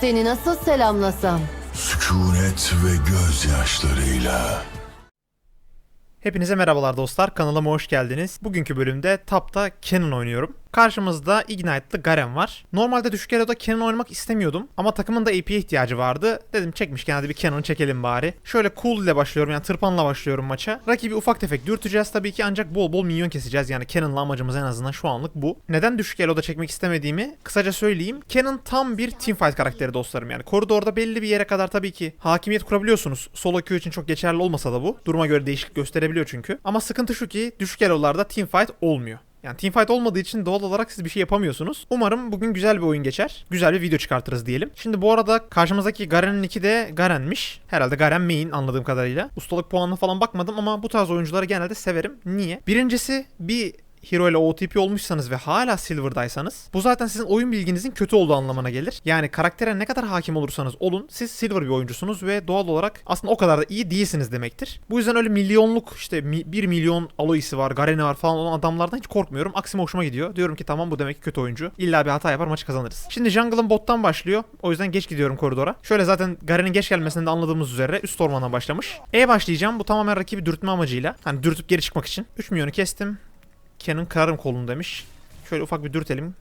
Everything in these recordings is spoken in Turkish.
Seni nasıl selamlasam? Sükunet ve gözyaşlarıyla. Hepinize merhabalar dostlar, kanalıma hoş geldiniz. Bugünkü bölümde Tap'ta Kennen oynuyorum. Karşımızda Ignite'lı Garen var. Normalde düşük eloda Kennen oynamak istemiyordum ama takımın da AP'ye ihtiyacı vardı. Dedim çekmişken hadi bir Kennen çekelim bari. Şöyle cool ile başlıyorum yani tırpanla başlıyorum maça. Rakibi ufak tefek dürteceğiz tabii ki ancak bol bol minyon keseceğiz. Yani Cannon'la amacımız en azından şu anlık bu. Neden düşük eloda çekmek istemediğimi kısaca söyleyeyim. Cannon tam bir teamfight karakteri dostlarım yani. Koridorda belli bir yere kadar tabii ki hakimiyet kurabiliyorsunuz. Solo queue için çok geçerli olmasa da bu. Duruma göre değişiklik gösterebiliyor çünkü. Ama sıkıntı şu ki düşük elolarda teamfight olmuyor. Yani teamfight olmadığı için doğal olarak siz bir şey yapamıyorsunuz. Umarım bugün güzel bir oyun geçer. Güzel bir video çıkartırız diyelim. Şimdi bu arada karşımızdaki Garen'in iki de Garen'miş. Herhalde Garen main anladığım kadarıyla. Ustalık puanına falan bakmadım ama bu tarz oyuncuları genelde severim. Niye? Birincisi bir hero ile OTP olmuşsanız ve hala Silver'daysanız bu zaten sizin oyun bilginizin kötü olduğu anlamına gelir. Yani karaktere ne kadar hakim olursanız olun siz Silver bir oyuncusunuz ve doğal olarak aslında o kadar da iyi değilsiniz demektir. Bu yüzden öyle milyonluk işte 1 milyon Aloy'si var, Garen'i var falan olan adamlardan hiç korkmuyorum. Aksine hoşuma gidiyor. Diyorum ki tamam bu demek ki kötü oyuncu. İlla bir hata yapar maçı kazanırız. Şimdi jungle'ın bottan başlıyor. O yüzden geç gidiyorum koridora. Şöyle zaten Garen'in geç gelmesini de anladığımız üzere üst ormandan başlamış. E başlayacağım. Bu tamamen rakibi dürtme amacıyla. Hani dürtüp geri çıkmak için. 3 milyonu kestim. Kenan kırarım kolunu demiş. Şöyle ufak bir dürtelim.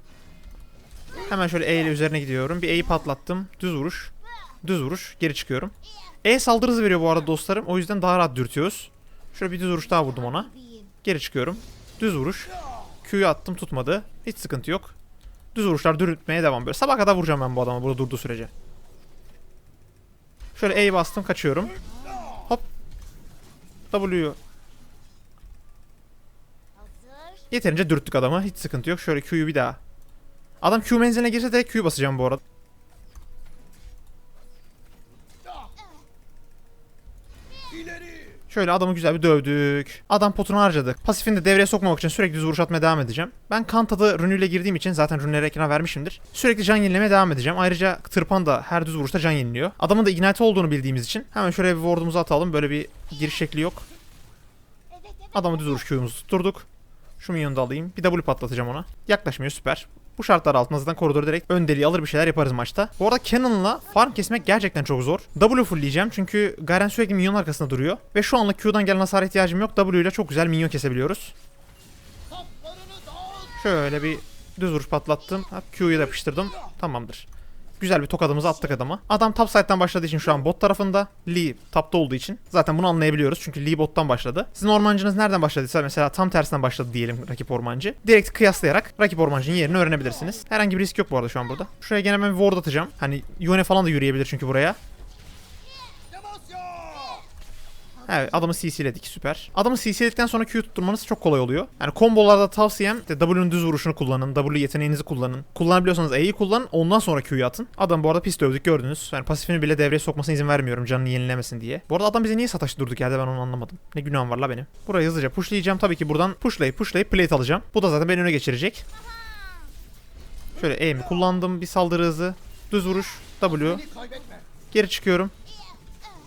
Hemen şöyle E ile üzerine gidiyorum. Bir E'yi patlattım. Düz vuruş. Düz vuruş. Geri çıkıyorum. E saldırı veriyor bu arada dostlarım. O yüzden daha rahat dürtüyoruz. Şöyle bir düz vuruş daha vurdum ona. Geri çıkıyorum. Düz vuruş. Q'yu attım tutmadı. Hiç sıkıntı yok. Düz vuruşlar dürtmeye devam. Böyle sabah kadar vuracağım ben bu adama burada durduğu sürece. Şöyle E'yi bastım kaçıyorum. Hop. W'yu Yeterince dürttük adamı. Hiç sıkıntı yok. Şöyle Q'yu bir daha. Adam Q menziline girse de Q basacağım bu arada. Şöyle adamı güzel bir dövdük. Adam potunu harcadık. Pasifini de devreye sokmamak için sürekli düz vuruş atmaya devam edeceğim. Ben Kanta'da rünüyle girdiğim için zaten rünleri ekrana vermişimdir. Sürekli can yenilemeye devam edeceğim. Ayrıca Tırpan da her düz vuruşta can yeniliyor. Adamın da ignite olduğunu bildiğimiz için hemen şuraya bir ward'umuzu atalım. Böyle bir giriş şekli yok. Adamı düz vuruş Q'umuzu tutturduk. Şu minyonu da alayım. Bir W patlatacağım ona. Yaklaşmıyor süper. Bu şartlar altında zaten koridoru direkt ön deliği alır bir şeyler yaparız maçta. Bu arada Cannon'la farm kesmek gerçekten çok zor. W fullleyeceğim çünkü Garen sürekli minyon arkasında duruyor. Ve şu anlık Q'dan gelen hasara ihtiyacım yok. W ile çok güzel minyon kesebiliyoruz. Şöyle bir düz vuruş patlattım. Q'yu da yapıştırdım. Tamamdır. Güzel bir tokadımızı attık adama. Adam top side'dan başladığı için şu an bot tarafında. Lee tapta olduğu için. Zaten bunu anlayabiliyoruz. Çünkü Lee bottan başladı. Sizin ormancınız nereden başladıysa mesela tam tersinden başladı diyelim rakip ormancı. Direkt kıyaslayarak rakip ormancının yerini öğrenebilirsiniz. Herhangi bir risk yok bu arada şu an burada. Şuraya gene ben bir ward atacağım. Hani Yone falan da yürüyebilir çünkü buraya. Evet adamı CC'ledik süper. Adamı CC'ledikten sonra Q tutturmanız çok kolay oluyor. Yani kombolarda tavsiyem işte W'nun düz vuruşunu kullanın. W yeteneğinizi kullanın. Kullanabiliyorsanız E'yi kullanın. Ondan sonra Q'yu atın. Adam bu arada pis dövdük gördünüz. Yani pasifini bile devreye sokmasına izin vermiyorum canını yenilemesin diye. Bu arada adam bize niye sataştı durduk yerde ben onu anlamadım. Ne günahım var la benim. Burayı hızlıca pushlayacağım. Tabii ki buradan pushlayıp pushlayıp plate alacağım. Bu da zaten beni öne geçirecek. Şöyle E'mi kullandım. Bir saldırı hızı. Düz vuruş. W. Geri çıkıyorum.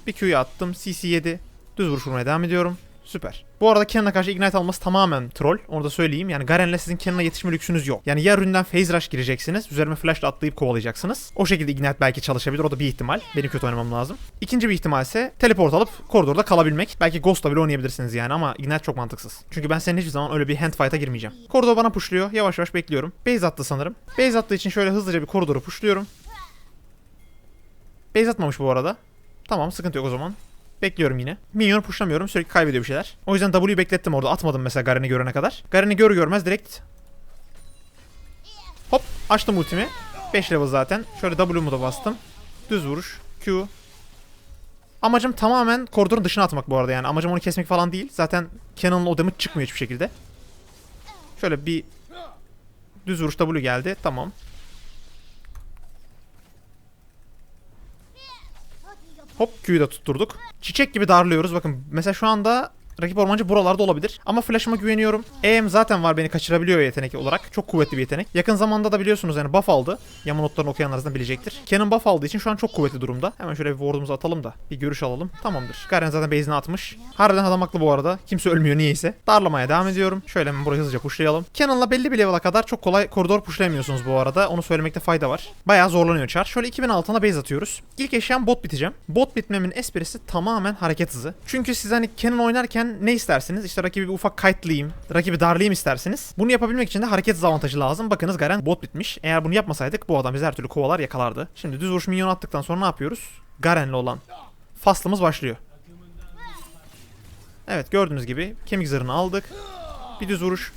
Bir Q'yu attım. CC 7. Düz vuruş devam ediyorum. Süper. Bu arada Cannon'a karşı Ignite alması tamamen troll. Onu da söyleyeyim. Yani Garen'le sizin Cannon'a yetişme lüksünüz yok. Yani ya ründen Phase Rush gireceksiniz. Üzerime flashla atlayıp kovalayacaksınız. O şekilde Ignite belki çalışabilir. O da bir ihtimal. Benim kötü oynamam lazım. İkinci bir ihtimal ise teleport alıp koridorda kalabilmek. Belki Ghost'la bile oynayabilirsiniz yani ama Ignite çok mantıksız. Çünkü ben senin hiçbir zaman öyle bir handfight'a girmeyeceğim. Koridor bana pushluyor. Yavaş yavaş bekliyorum. Base attı sanırım. Base attığı için şöyle hızlıca bir koridoru pushluyorum. Base atmamış bu arada. Tamam sıkıntı yok o zaman. Bekliyorum yine. Minyon pushlamıyorum. Sürekli kaybediyor bir şeyler. O yüzden W'yu beklettim orada. Atmadım mesela Garen'i görene kadar. Garen'i gör görmez direkt Hop açtım ultimi. 5 level zaten. Şöyle W'mu da bastım. Düz vuruş. Q. Amacım tamamen koridorun dışına atmak bu arada yani. Amacım onu kesmek falan değil. Zaten Cannon'la o damage çıkmıyor hiçbir şekilde. Şöyle bir düz vuruş W geldi. Tamam. Hop Q'yu da tutturduk. Çiçek gibi darlıyoruz. Bakın mesela şu anda Rakip ormancı buralarda olabilir. Ama flash'ıma güveniyorum. EM zaten var beni kaçırabiliyor yetenek olarak. Çok kuvvetli bir yetenek. Yakın zamanda da biliyorsunuz yani buff aldı. Yama notlarını okuyanlar arasında bilecektir. Canon buff aldığı için şu an çok kuvvetli durumda. Hemen şöyle bir ward'umuzu atalım da bir görüş alalım. Tamamdır. Garen zaten base'ini atmış. Harbiden adam haklı bu arada. Kimse ölmüyor niyeyse. Darlamaya devam ediyorum. Şöyle hemen burayı hızlıca pushlayalım. Canon'la belli bir level'a kadar çok kolay koridor pushlayamıyorsunuz bu arada. Onu söylemekte fayda var. Bayağı zorlanıyor char. Şöyle 2000 altına base atıyoruz. İlk eşyam bot biteceğim. Bot bitmemin esprisi tamamen hareket hızı. Çünkü siz hani Canon oynarken ne istersiniz? İşte rakibi bir ufak kite'layayım, rakibi darlayayım istersiniz. Bunu yapabilmek için de hareket hızı avantajı lazım. Bakınız Garen bot bitmiş. Eğer bunu yapmasaydık bu adam bizi her türlü kovalar yakalardı. Şimdi düz vuruş minyon attıktan sonra ne yapıyoruz? Garen'le olan faslımız başlıyor. Evet gördüğünüz gibi kemik zırhını aldık. Bir düz vuruş.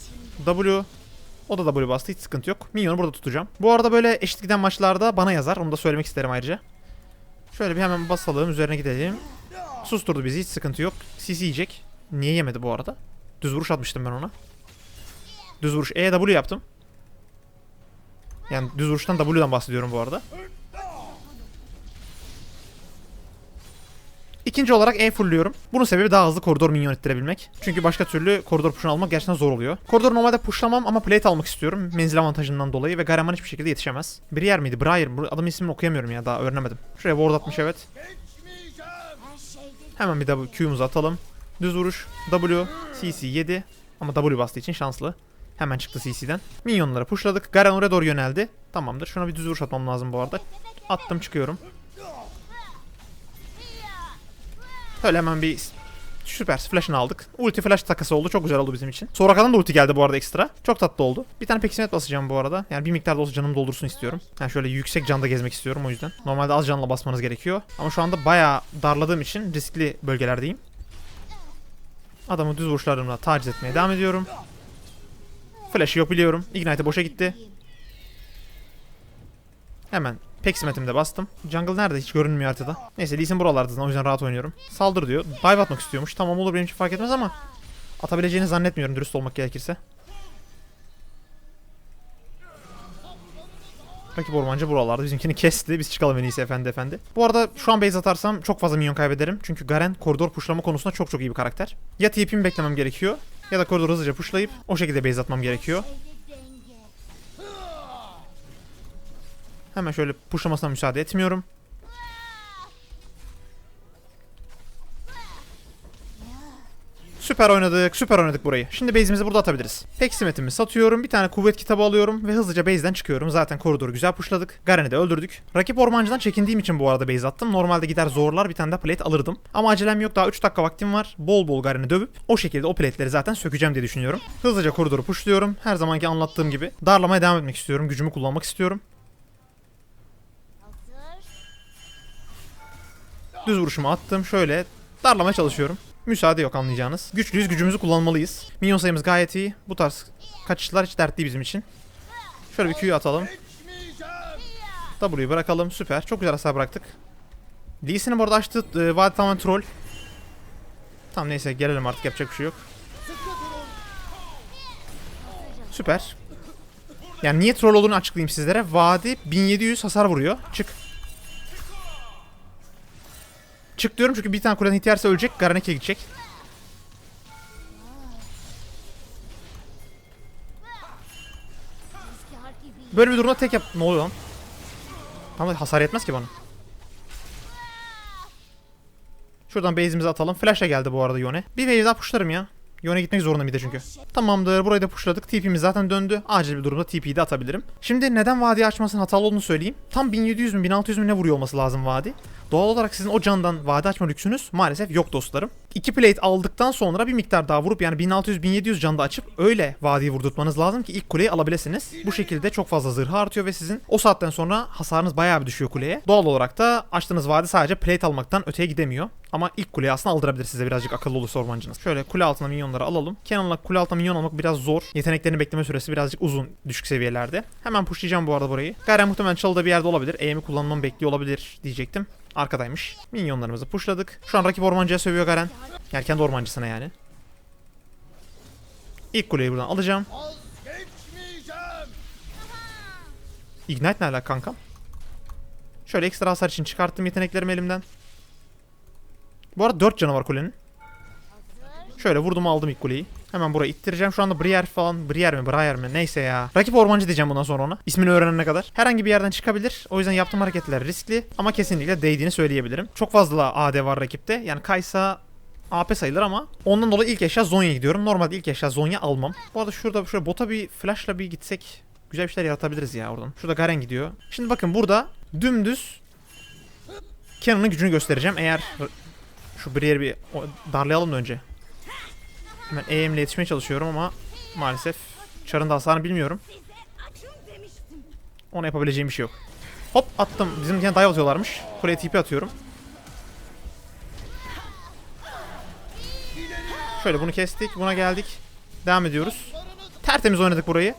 W. O da W bastı hiç sıkıntı yok. Minyonu burada tutacağım. Bu arada böyle eşit giden maçlarda bana yazar. Onu da söylemek isterim ayrıca. Şöyle bir hemen basalım üzerine gidelim. Susturdu bizi hiç sıkıntı yok. CC yiyecek. Niye yemedi bu arada? Düz vuruş atmıştım ben ona. Düz vuruş EW yaptım. Yani düz vuruştan W'dan bahsediyorum bu arada. İkinci olarak E fullüyorum. Bunun sebebi daha hızlı koridor minyon ettirebilmek. Çünkü başka türlü koridor push'unu almak gerçekten zor oluyor. Koridor normalde pushlamam ama plate almak istiyorum. Menzil avantajından dolayı ve Gareman hiçbir şekilde yetişemez. Briar mıydı? Briar. Bu adamın ismini okuyamıyorum ya daha öğrenemedim. Şuraya ward atmış evet. Hemen bir W Q'muzu atalım. Düz vuruş. W. CC 7. Ama W bastığı için şanslı. Hemen çıktı CC'den. Minyonları pushladık. Garen oraya doğru yöneldi. Tamamdır. Şuna bir düz vuruş atmam lazım bu arada. Attım çıkıyorum. Öyle hemen bir süper flash'ını aldık. Ulti flash takası oldu. Çok güzel oldu bizim için. Soraka'dan da ulti geldi bu arada ekstra. Çok tatlı oldu. Bir tane peksimet basacağım bu arada. Yani bir miktar da olsa canımı doldursun istiyorum. Yani şöyle yüksek canda gezmek istiyorum o yüzden. Normalde az canla basmanız gerekiyor. Ama şu anda bayağı darladığım için riskli bölgelerdeyim. Adamı düz vuruşlarımla taciz etmeye devam ediyorum. Flash'ı yok biliyorum. Ignite boşa gitti. Hemen Peksimetimi de bastım. Jungle nerede? Hiç görünmüyor haritada. Neyse Lee Sin o yüzden rahat oynuyorum. Saldır diyor. Dive atmak istiyormuş. Tamam olur benim için fark etmez ama atabileceğini zannetmiyorum dürüst olmak gerekirse. Rakip ormancı buralarda bizimkini kesti. Biz çıkalım en iyisi efendi efendi. Bu arada şu an base atarsam çok fazla minyon kaybederim. Çünkü Garen koridor pushlama konusunda çok çok iyi bir karakter. Ya TP'mi beklemem gerekiyor ya da koridoru hızlıca pushlayıp o şekilde base atmam gerekiyor. Hemen şöyle pushlamasına müsaade etmiyorum. Süper oynadık, süper oynadık burayı. Şimdi base'imizi burada atabiliriz. Peksimetimi satıyorum, bir tane kuvvet kitabı alıyorum ve hızlıca base'den çıkıyorum. Zaten koridoru güzel pushladık. Garen'i de öldürdük. Rakip ormancıdan çekindiğim için bu arada base attım. Normalde gider zorlar bir tane daha plate alırdım. Ama acelem yok daha 3 dakika vaktim var. Bol bol Garen'i dövüp o şekilde o plate'leri zaten sökeceğim diye düşünüyorum. Hızlıca koridoru pushluyorum. Her zamanki anlattığım gibi. Darlamaya devam etmek istiyorum. Gücümü kullanmak istiyorum. Düz vuruşumu attım. Şöyle darlamaya çalışıyorum. Müsaade yok anlayacağınız. Güçlüyüz, gücümüzü kullanmalıyız. Minyon sayımız gayet iyi. Bu tarz kaçışlar hiç dert değil bizim için. Şöyle bir Q'yu atalım. W'yu bırakalım. Süper. Çok güzel hasar bıraktık. Lee Sin'in bu arada açtığı e, vadi tamamen troll. Tamam neyse gelelim artık yapacak bir şey yok. Süper. Yani niye troll olduğunu açıklayayım sizlere. Vadi 1700 hasar vuruyor. Çık. Çık diyorum çünkü bir tane kuleden hit ölecek. Garanek'e gidecek. Böyle bir durumda tek yap... Ne oluyor lan? Ama hasar etmez ki bana. Şuradan base'imizi atalım. Flash'a geldi bu arada Yone. Bir wave daha pushlarım ya. Yone gitmek zorunda bir de çünkü. Tamamdır. Burayı da pushladık. TP'miz zaten döndü. Acil bir durumda TP'yi de atabilirim. Şimdi neden vadi açmasının hatalı olduğunu söyleyeyim. Tam 1700 mü 1600 mü ne vuruyor olması lazım vadi. Doğal olarak sizin o candan vade açma lüksünüz maalesef yok dostlarım. İki plate aldıktan sonra bir miktar daha vurup yani 1600-1700 canda açıp öyle vadiyi vurdurtmanız lazım ki ilk kuleyi alabilirsiniz. Bu şekilde çok fazla zırhı artıyor ve sizin o saatten sonra hasarınız bayağı bir düşüyor kuleye. Doğal olarak da açtığınız vadi sadece plate almaktan öteye gidemiyor. Ama ilk kuleyi aslında aldırabilir size birazcık akıllı olursa ormancınız. Şöyle kule altına minyonları alalım. Cannon'la kule altına minyon almak biraz zor. Yeteneklerini bekleme süresi birazcık uzun düşük seviyelerde. Hemen pushlayacağım bu arada burayı. Garen muhtemelen çalıda bir yerde olabilir. E'mi kullanmamı bekliyor olabilir diyecektim. Arkadaymış. Minyonlarımızı pushladık. Şu an rakip ormancıya sövüyor Garen. Yani kendi ormancısına yani. İlk kuleyi buradan alacağım. Ignite ne alaka kankam? Şöyle ekstra hasar için çıkarttım yeteneklerimi elimden. Bu arada 4 canı var kulenin. Şöyle vurdum aldım ilk kuleyi. Hemen buraya ittireceğim. Şu anda Briar falan. Briar mi? Briar mi? Neyse ya. Rakip ormancı diyeceğim bundan sonra ona. İsmini öğrenene kadar. Herhangi bir yerden çıkabilir. O yüzden yaptığım hareketler riskli. Ama kesinlikle değdiğini söyleyebilirim. Çok fazla AD var rakipte. Yani Kaysa AP sayılır ama ondan dolayı ilk eşya Zonya'ya gidiyorum. Normalde ilk eşya Zonya almam. Bu arada şurada şöyle bota bir flashla bir gitsek güzel bir şeyler yaratabiliriz ya oradan. Şurada Garen gidiyor. Şimdi bakın burada dümdüz Cannon'ın gücünü göstereceğim. Eğer şu bariyeri bir darlayalım da önce. Hemen EM ile yetişmeye çalışıyorum ama maalesef Char'ın da hasarını bilmiyorum. Ona yapabileceğim bir şey yok. Hop attım. Bizim yine dive atıyorlarmış. Kuleye TP atıyorum. Şöyle bunu kestik. Buna geldik. Devam ediyoruz. Tertemiz oynadık burayı.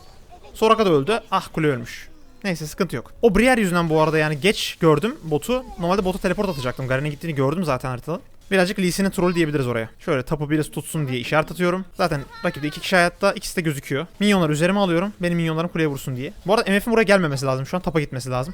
Soraka da öldü. Ah kule ölmüş. Neyse sıkıntı yok. O Briar yüzünden bu arada yani geç gördüm botu. Normalde botu teleport atacaktım. Garen'e gittiğini gördüm zaten haritada. Birazcık Lee Sin'in troll diyebiliriz oraya. Şöyle tapu birisi tutsun diye işaret atıyorum. Zaten rakipte iki kişi hayatta ikisi de gözüküyor. Minyonları üzerime alıyorum. Benim minyonlarım kuleye vursun diye. Bu arada MF'in buraya gelmemesi lazım şu an. Tapa gitmesi lazım.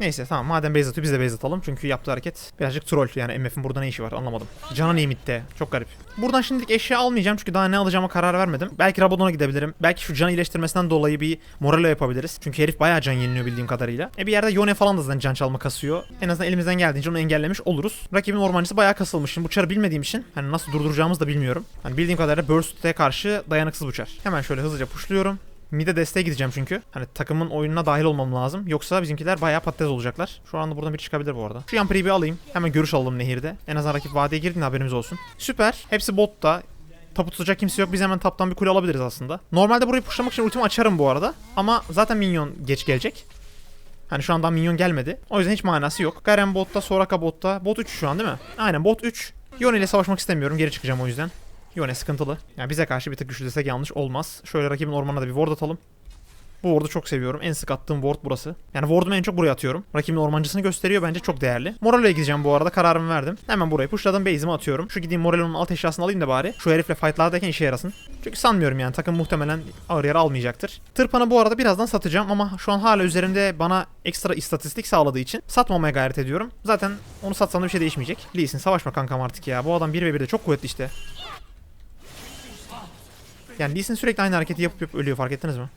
Neyse tamam madem base atıyor biz de base atalım. Çünkü yaptığı hareket birazcık troll. Yani MF'in burada ne işi var anlamadım. Canan Limit'te. Çok garip. Buradan şimdilik eşya almayacağım çünkü daha ne alacağıma karar vermedim. Belki Rabadon'a gidebilirim. Belki şu can iyileştirmesinden dolayı bir Morello yapabiliriz. Çünkü herif bayağı can yeniliyor bildiğim kadarıyla. E bir yerde Yone falan da zaten can çalma kasıyor. En azından elimizden geldiğince onu engellemiş oluruz. Rakibin ormancısı bayağı kasılmış. Şimdi bu çarı bilmediğim için hani nasıl durduracağımızı da bilmiyorum. Hani bildiğim kadarıyla Burst'e karşı dayanıksız bu çar. Hemen şöyle hızlıca pushluyorum. Mid'e desteğe gideceğim çünkü. Hani takımın oyununa dahil olmam lazım. Yoksa bizimkiler bayağı patates olacaklar. Şu anda buradan bir çıkabilir bu arada. Şu Yampri'yi bir alayım. Hemen görüş alalım nehirde. En azından rakip vadeye girdiğinde haberimiz olsun. Süper. Hepsi botta. Tapu tutacak kimse yok. Biz hemen taptan bir kule alabiliriz aslında. Normalde burayı pushlamak için ultimi açarım bu arada. Ama zaten minyon geç gelecek. Hani şu anda minyon gelmedi. O yüzden hiç manası yok. Garen botta, Soraka botta. Bot 3 şu an değil mi? Aynen bot 3. Yone ile savaşmak istemiyorum. Geri çıkacağım o yüzden. Yone sıkıntılı. Yani bize karşı bir tık güçlü desek yanlış olmaz. Şöyle rakibin ormanına da bir ward atalım. Bu ward'u çok seviyorum. En sık attığım ward burası. Yani ward'umu en çok buraya atıyorum. Rakibin ormancısını gösteriyor. Bence çok değerli. Morello'ya gideceğim bu arada. Kararımı verdim. Hemen buraya pushladım. Base'imi atıyorum. Şu gideyim Morello'nun alt eşyasını alayım da bari. Şu herifle fightlardayken işe yarasın. Çünkü sanmıyorum yani. Takım muhtemelen ağır yara almayacaktır. Tırpanı bu arada birazdan satacağım ama şu an hala üzerinde bana ekstra istatistik sağladığı için satmamaya gayret ediyorum. Zaten onu satsam da bir şey değişmeyecek. Lee Sin savaşma kankam artık ya. Bu adam 1 ve 1'de çok kuvvetli işte. Yani Lee Sin sürekli aynı hareketi yapıp yapıp ölüyor fark ettiniz mi?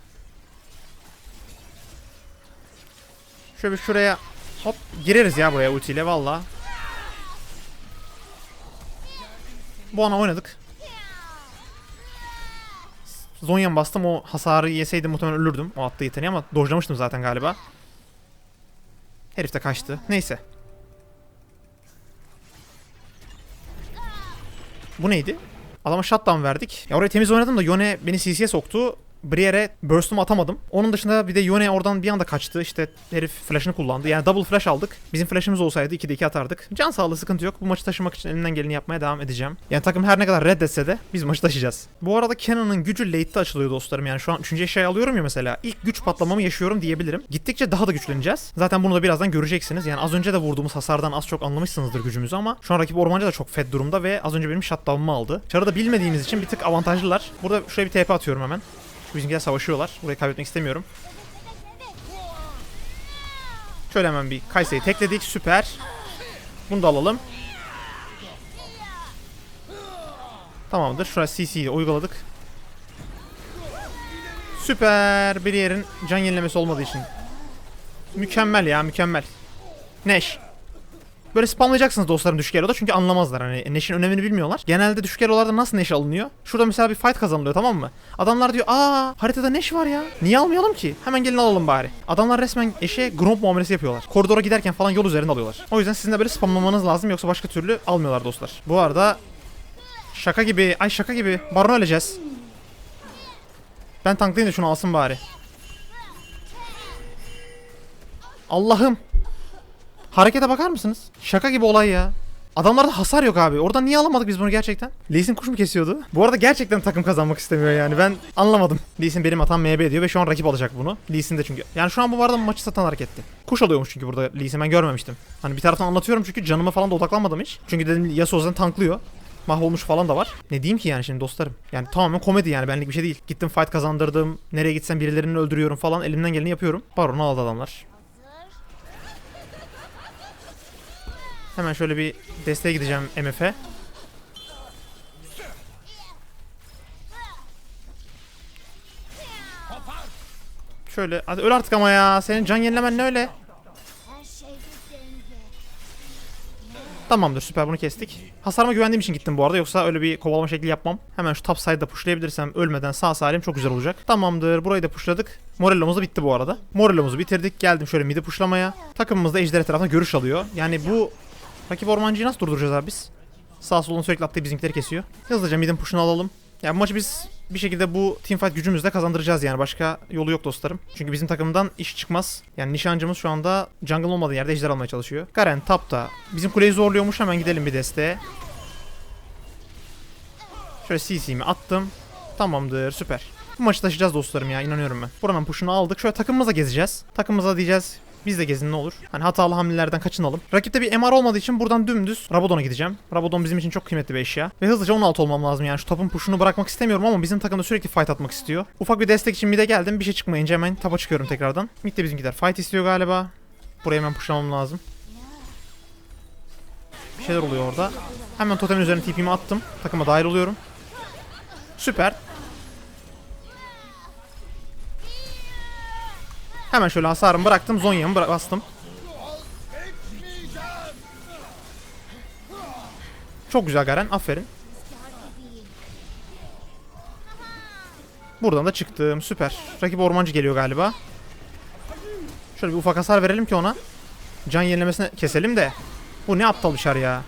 Şöyle bir şuraya hop gireriz ya buraya ultiyle valla. Bu ana oynadık. Zonya'm bastım o hasarı yeseydim muhtemelen ölürdüm o attığı yeteneği ama dojlamıştım zaten galiba. Herif de kaçtı. Neyse. Bu neydi? Adama shutdown verdik. Ya oraya temiz oynadım da Yone beni CC'ye soktu. Brier'e burst'umu atamadım. Onun dışında bir de Yone oradan bir anda kaçtı. İşte herif flash'ını kullandı. Yani double flash aldık. Bizim flash'ımız olsaydı 2'de 2 atardık. Can sağlığı sıkıntı yok. Bu maçı taşımak için elimden geleni yapmaya devam edeceğim. Yani takım her ne kadar reddetse de biz maçı taşıyacağız. Bu arada Cannon'ın gücü late'de açılıyor dostlarım. Yani şu an 3. eşyayı alıyorum ya mesela. İlk güç patlamamı yaşıyorum diyebilirim. Gittikçe daha da güçleneceğiz. Zaten bunu da birazdan göreceksiniz. Yani az önce de vurduğumuz hasardan az çok anlamışsınızdır gücümüzü ama şu an rakip ormancı da çok fed durumda ve az önce benim shutdown'ımı aldı. Çarı da bilmediğimiz için bir tık avantajlılar. Burada şuraya bir TP atıyorum hemen. Şu bizimkiler savaşıyorlar. Burayı kaybetmek istemiyorum. Şöyle hemen bir Kayseri'yi tekledik. Süper. Bunu da alalım. Tamamdır. Şuraya CC'yi uyguladık. Süper. Bir yerin can yenilemesi olmadığı için. Mükemmel ya mükemmel. Neş. Böyle spamlayacaksınız dostlarım düşük eloda çünkü anlamazlar hani Neş'in önemini bilmiyorlar. Genelde düşük elolarda nasıl Neş alınıyor? Şurada mesela bir fight kazanılıyor tamam mı? Adamlar diyor aa haritada Neş var ya. Niye almayalım ki? Hemen gelin alalım bari. Adamlar resmen eşe Gromp muamelesi yapıyorlar. Koridora giderken falan yol üzerinde alıyorlar. O yüzden sizin de böyle spamlamanız lazım yoksa başka türlü almıyorlar dostlar. Bu arada şaka gibi ay şaka gibi baron öleceğiz. Ben tanklayayım da şunu alsın bari. Allah'ım. Harekete bakar mısınız? Şaka gibi olay ya. Adamlarda hasar yok abi. Oradan niye alamadık biz bunu gerçekten? Lee Sin kuş mu kesiyordu? Bu arada gerçekten takım kazanmak istemiyor yani. Ben anlamadım. Lee Sin benim hatam MB diyor ve şu an rakip alacak bunu. Lee Sin de çünkü. Yani şu an bu arada maçı satan hareketti. Kuş alıyormuş çünkü burada Lee Sin ben görmemiştim. Hani bir taraftan anlatıyorum çünkü canıma falan da odaklanmadım hiç. Çünkü dedim Yasuo zaten tanklıyor. Mahvolmuş falan da var. Ne diyeyim ki yani şimdi dostlarım? Yani tamamen komedi yani benlik bir şey değil. Gittim fight kazandırdım. Nereye gitsem birilerini öldürüyorum falan. Elimden geleni yapıyorum. Baron'u aldı adamlar. Hemen şöyle bir desteğe gideceğim MF'e. Şöyle hadi öl artık ama ya. Senin can yenilemen ne öyle? Tamamdır süper bunu kestik. Hasarıma güvendiğim için gittim bu arada yoksa öyle bir kovalama şekli yapmam. Hemen şu top side'da pushlayabilirsem ölmeden sağ salim çok güzel olacak. Tamamdır burayı da pushladık. Morello'muz da bitti bu arada. Morello'muzu bitirdik geldim şöyle midi pushlamaya. Takımımız da ejder etrafında görüş alıyor. Yani bu rakip ormancıyı nasıl durduracağız abi biz? Sağ solunu sürekli atlayıp bizimkileri kesiyor. Hızlıca midin push'unu alalım. Yani maçı biz bir şekilde bu teamfight gücümüzle kazandıracağız yani. Başka yolu yok dostlarım. Çünkü bizim takımdan iş çıkmaz. Yani nişancımız şu anda jungle olmadığı yerde ejder almaya çalışıyor. Garen tapta. Bizim kuleyi zorluyormuş. Hemen gidelim bir desteğe. Şöyle CC'mi attım. Tamamdır süper. Bu maçı taşıyacağız dostlarım ya inanıyorum ben. Buranın push'unu aldık. Şöyle takımımıza gezeceğiz. Takımımıza diyeceğiz biz de gezin ne olur. Hani hatalı hamlelerden kaçınalım. Rakipte bir MR olmadığı için buradan dümdüz Rabadon'a gideceğim. Rabadon bizim için çok kıymetli bir eşya. Ve hızlıca 16 olmam lazım yani şu topun push'unu bırakmak istemiyorum ama bizim takımda sürekli fight atmak istiyor. Ufak bir destek için mid'e geldim. Bir şey çıkmayınca hemen tapa çıkıyorum tekrardan. Mid'de bizimkiler fight istiyor galiba. Buraya hemen pushlamam lazım. Bir şeyler oluyor orada. Hemen totemin üzerine TP'mi attım. Takıma dahil oluyorum. Süper. Hemen şöyle hasarımı bıraktım. Zonya'mı bıra- bastım. Çok güzel Garen. Aferin. Buradan da çıktım. Süper. Rakip ormancı geliyor galiba. Şöyle bir ufak hasar verelim ki ona. Can yenilemesine keselim de. Bu ne aptal bir ya.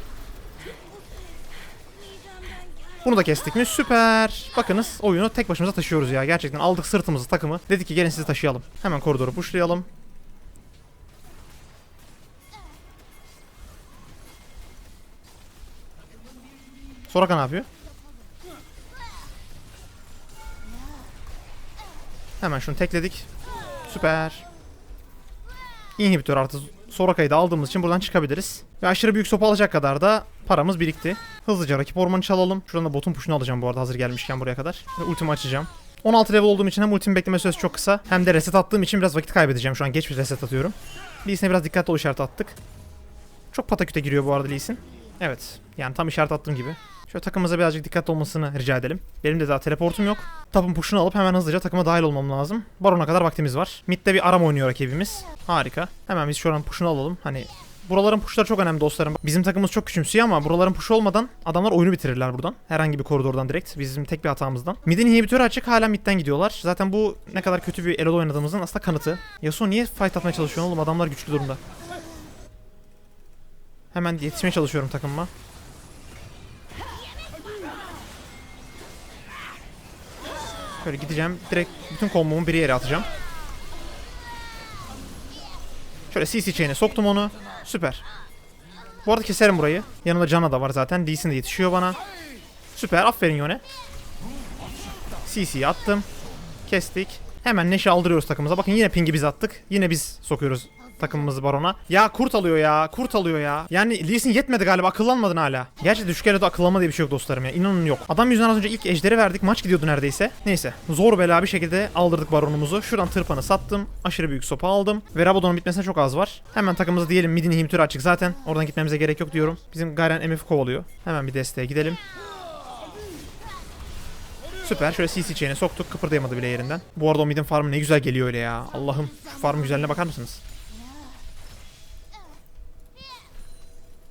Bunu da kestik mi? Süper. Bakınız oyunu tek başımıza taşıyoruz ya. Gerçekten aldık sırtımızı takımı. Dedik ki gelin sizi taşıyalım. Hemen koridoru pushlayalım. Soraka ne yapıyor? Hemen şunu tekledik. Süper. İnhibitör artı Soraka'yı da aldığımız için buradan çıkabiliriz. Ve aşırı büyük sopa alacak kadar da paramız birikti. Hızlıca rakip ormanı çalalım. Şuradan da botun push'unu alacağım bu arada hazır gelmişken buraya kadar. Ve ultimi açacağım. 16 level olduğum için hem ultimin bekleme süresi çok kısa hem de reset attığım için biraz vakit kaybedeceğim. Şu an geç bir reset atıyorum. Lee Sin'e biraz dikkatli ol işaret attık. Çok pataküte giriyor bu arada Lee Sin. Evet. Yani tam işaret attığım gibi. Şöyle takımımıza birazcık dikkatli olmasını rica edelim. Benim de daha teleportum yok. Tapın push'unu alıp hemen hızlıca takıma dahil olmam lazım. Baron'a kadar vaktimiz var. Mid'de bir aram oynuyor rakibimiz. Harika. Hemen biz şu an push'unu alalım. Hani Buraların pushları çok önemli dostlarım. Bizim takımımız çok küçümsüyor ama buraların push'u olmadan adamlar oyunu bitirirler buradan. Herhangi bir koridordan direkt. Bizim tek bir hatamızdan. Mid'in inhibitörü açık hala mid'den gidiyorlar. Zaten bu ne kadar kötü bir Elo'da oynadığımızın aslında kanıtı. Yasuo niye fight atmaya çalışıyor oğlum? Adamlar güçlü durumda. Hemen yetişmeye çalışıyorum takımıma. Şöyle gideceğim. Direkt bütün kombomu bir yere atacağım. Şöyle CC chain'e soktum onu. Süper. Bu arada keserim burayı. Yanımda Can'a da var zaten. Lee Sin de yetişiyor bana. Süper. Aferin Yone. CC'yi attım. Kestik. Hemen Neşe aldırıyoruz takımıza. Bakın yine pingi biz attık. Yine biz sokuyoruz takımımızı barona. Ya kurt alıyor ya. Kurt alıyor ya. Yani Lee Sin yetmedi galiba. Akıllanmadın hala. Gerçi düşük de akıllanma diye bir şey yok dostlarım ya. İnanın yok. Adam yüzünden az önce ilk ejderi verdik. Maç gidiyordu neredeyse. Neyse. Zor bela bir şekilde aldırdık baronumuzu. Şuradan tırpanı sattım. Aşırı büyük sopa aldım. Ve Rabadon'un bitmesine çok az var. Hemen takımımızı diyelim midin inhibitörü açık zaten. Oradan gitmemize gerek yok diyorum. Bizim Garen MF kovalıyor. Hemen bir desteğe gidelim. Süper. Şöyle CC chain'e soktuk. Kıpırdayamadı bile yerinden. Bu arada o midin farmı ne güzel geliyor öyle ya. Allah'ım. Şu farmın güzelliğine bakar mısınız?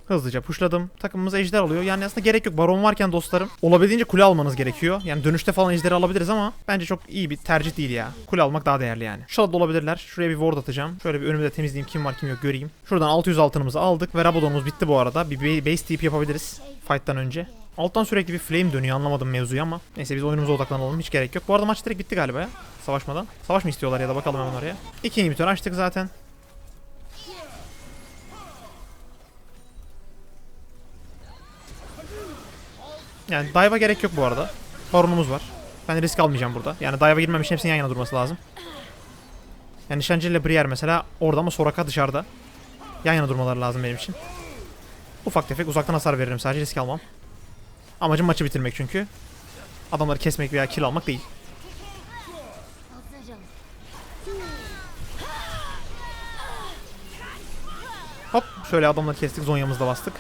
Hızlıca pushladım. Takımımız ejder alıyor. Yani aslında gerek yok. Baron varken dostlarım olabildiğince kule almanız gerekiyor. Yani dönüşte falan ejderi alabiliriz ama bence çok iyi bir tercih değil ya. Kule almak daha değerli yani. Şurada olabilirler. Şuraya bir ward atacağım. Şöyle bir önümü de temizleyeyim. Kim var kim yok göreyim. Şuradan 600 altınımızı aldık ve Rabadon'umuz bitti bu arada. Bir ba- base TP yapabiliriz. Fight'tan önce. Alttan sürekli bir flame dönüyor anlamadım mevzuyu ama. Neyse biz oyunumuza odaklanalım hiç gerek yok. Bu arada maç direkt bitti galiba ya. Savaşmadan. Savaş mı istiyorlar ya da bakalım hemen oraya. İki inhibitor açtık zaten. Yani dive'a gerek yok bu arada. Baronumuz var. Ben risk almayacağım burada. Yani dive'a girmem için hepsinin yan yana durması lazım. Yani Nişancı ile Briere mesela orada ama Soraka dışarıda. Yan yana durmaları lazım benim için. Ufak tefek uzaktan hasar veririm sadece risk almam. Amacım maçı bitirmek çünkü. Adamları kesmek veya kill almak değil. Hop şöyle adamları kestik zonyamızda bastık.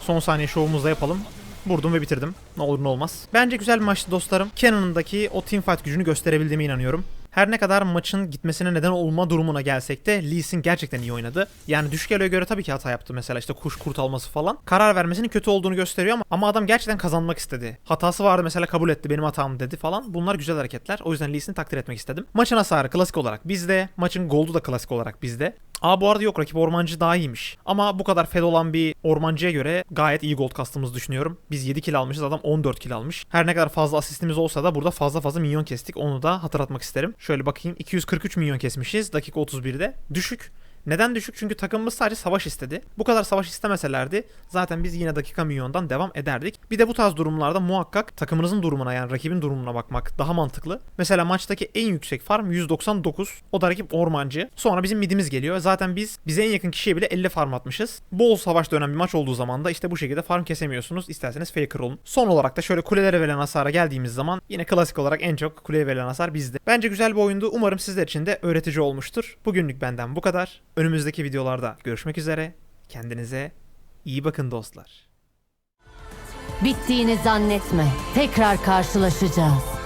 Son saniye şovumuzu da yapalım. Vurdum ve bitirdim. Ne olur ne olmaz. Bence güzel bir maçtı dostlarım. Cannon'daki o teamfight gücünü gösterebildiğime inanıyorum. Her ne kadar maçın gitmesine neden olma durumuna gelsek de Lee Sin gerçekten iyi oynadı. Yani düşük eloya göre tabii ki hata yaptı mesela işte kuş kurt alması falan. Karar vermesinin kötü olduğunu gösteriyor ama, ama adam gerçekten kazanmak istedi. Hatası vardı mesela kabul etti benim hatam dedi falan. Bunlar güzel hareketler. O yüzden Lee Sin'i takdir etmek istedim. Maçın hasarı klasik olarak bizde. Maçın goldu da klasik olarak bizde. Aa bu arada yok rakip ormancı daha iyiymiş. Ama bu kadar fed olan bir ormancıya göre gayet iyi gold kastığımızı düşünüyorum. Biz 7 kill almışız adam 14 kill almış. Her ne kadar fazla asistimiz olsa da burada fazla fazla minyon kestik. Onu da hatırlatmak isterim. Şöyle bakayım 243 milyon kesmişiz dakika 31'de. Düşük. Neden düşük? Çünkü takımımız sadece savaş istedi. Bu kadar savaş istemeselerdi zaten biz yine dakika milyondan devam ederdik. Bir de bu tarz durumlarda muhakkak takımınızın durumuna yani rakibin durumuna bakmak daha mantıklı. Mesela maçtaki en yüksek farm 199. O da rakip ormancı. Sonra bizim midimiz geliyor. Zaten biz bize en yakın kişiye bile 50 farm atmışız. Bol savaş dönen bir maç olduğu zaman da işte bu şekilde farm kesemiyorsunuz. İsterseniz faker olun. Son olarak da şöyle kulelere verilen hasara geldiğimiz zaman yine klasik olarak en çok kuleye verilen hasar bizde. Bence güzel bir oyundu. Umarım sizler için de öğretici olmuştur. Bugünlük benden bu kadar. Önümüzdeki videolarda görüşmek üzere. Kendinize iyi bakın dostlar. Bittiğini zannetme. Tekrar karşılaşacağız.